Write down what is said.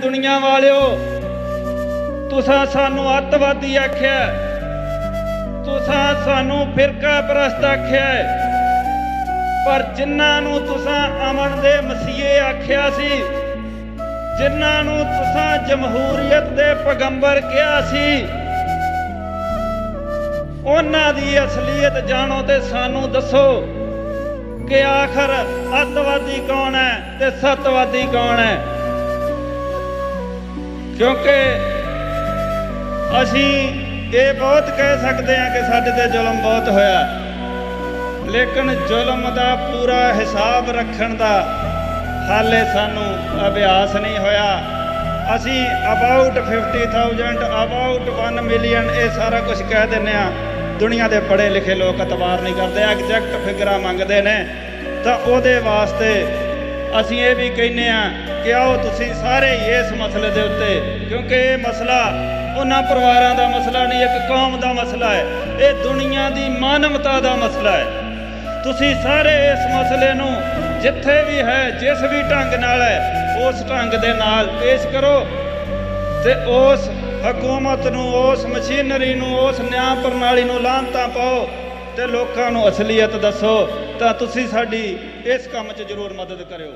ਦੁਨੀਆ ਵਾਲਿਓ, ਤੁਸੀਂ ਸਾਨੂੰ ਅੱਤਵਾਦੀ ਆਖਿਆ ਤੁਸੀਂ ਸਾਨੂੰ ਫਿਰਕਾ ਪ੍ਰਸਤ ਆਖਿਆ ਪਰ ਜਿਨ੍ਹਾਂ ਨੂੰ ਤੁਸੀਂ ਅਮਨ ਦੇ ਮਸੀਹੇ ਆਖਿਆ ਸੀ, ਜਿਨ੍ਹਾਂ ਨੂੰ ਤੁਸੀਂ ਜਮਹੂਰੀਅਤ ਦੇ ਪੈਗੰਬਰ ਕਿਹਾ ਸੀ, ਉਹਨਾਂ ਦੀ ਅਸਲੀਅਤ ਜਾਣੋ ਤੇ ਸਾਨੂੰ ਦੱਸੋ ਕਿ ਆਖਰ ਅੱਤਵਾਦੀ ਕੌਣ ਹੈ ਤੇ ਸਤਵਾਦੀ ਕੌਣ ਹੈ। ਕਿਉਂਕਿ ਅਸੀਂ ਇਹ ਬਹੁਤ ਕਹਿ ਸਕਦੇ ਹਾਂ ਕਿ ਸਾਡੇ ਤੇ ਜ਼ੁਲਮ ਬਹੁਤ ਹੋਇਆ। ਲੇਕਿਨ ਜ਼ੁਲਮ ਦਾ ਪੂਰਾ ਹਿਸਾਬ ਰੱਖਣ ਦਾ ਹਾਲੇ ਸਾਨੂੰ ਅਭਿਆਸ ਨਹੀਂ ਹੋਇਆ। ਅਸੀਂ ਅਬਾਊਟ 50000 ਅਬਾਊਟ 1 ਮਿਲੀਅਨ ਇਹ ਸਾਰਾ ਕੁਝ ਕਹਿ ਦਿੰਨੇ ਆ ਦੁਨੀਆ ਦੇ ਪੜ੍ਹੇ ਲਿਖੇ ਲੋਕ ਇਤਬਾਰ ਨਹੀਂ ਕਰਦੇ ਐਗਜ਼ੈਕਟ ਫਿਗਰਾਂ ਮੰਗਦੇ ਨੇ। ਤਾਂ ਉਹਦੇ ਵਾਸਤੇ ਅਸੀਂ ਇਹ ਵੀ ਕਹਿੰਨੇ ਆ ਕਿ ਆਓ ਤੁਸੀਂ ਸਾਰੇ ਇਸ ਮਸਲੇ ਦੇ ਉੱਤੇ। ਕਿਉਂਕਿ ਇਹ ਮਸਲਾ ਉਹਨਾਂ ਪਰਿਵਾਰਾਂ ਦਾ ਮਸਲਾ ਨਹੀਂ, ਇੱਕ ਕੌਮ ਦਾ ਮਸਲਾ ਹੈ। ਇਹ ਦੁਨੀਆ ਦੀ ਮਾਨਵਤਾ ਦਾ ਮਸਲਾ ਹੈ। ਤੁਸੀਂ ਸਾਰੇ ਇਸ ਮਸਲੇ ਨੂੰ ਜਿੱਥੇ ਵੀ ਹੈ, ਜਿਸ ਵੀ ਢੰਗ ਨਾਲ ਹੈ, ਉਸ ਢੰਗ ਦੇ ਨਾਲ ਪੇਸ਼ ਕਰੋ। ਤੇ ਉਸ ਹਕੂਮਤ ਨੂੰ, ਉਸ ਮਸ਼ੀਨਰੀ ਨੂੰ, ਉਸ ਨਿਆਂ ਪ੍ਰਣਾਲੀ ਨੂੰ ਲਾਂਤਾਂ ਪਾਓ ਤੇ ਲੋਕਾਂ ਨੂੰ ਅਸਲੀਅਤ ਦੱਸੋ। ਤਾਂ ਤੁਸੀਂ ਸਾਡੀ ਇਸ ਕੰਮ 'ਚ ਜ਼ਰੂਰ ਮਦਦ ਕਰਿਓ।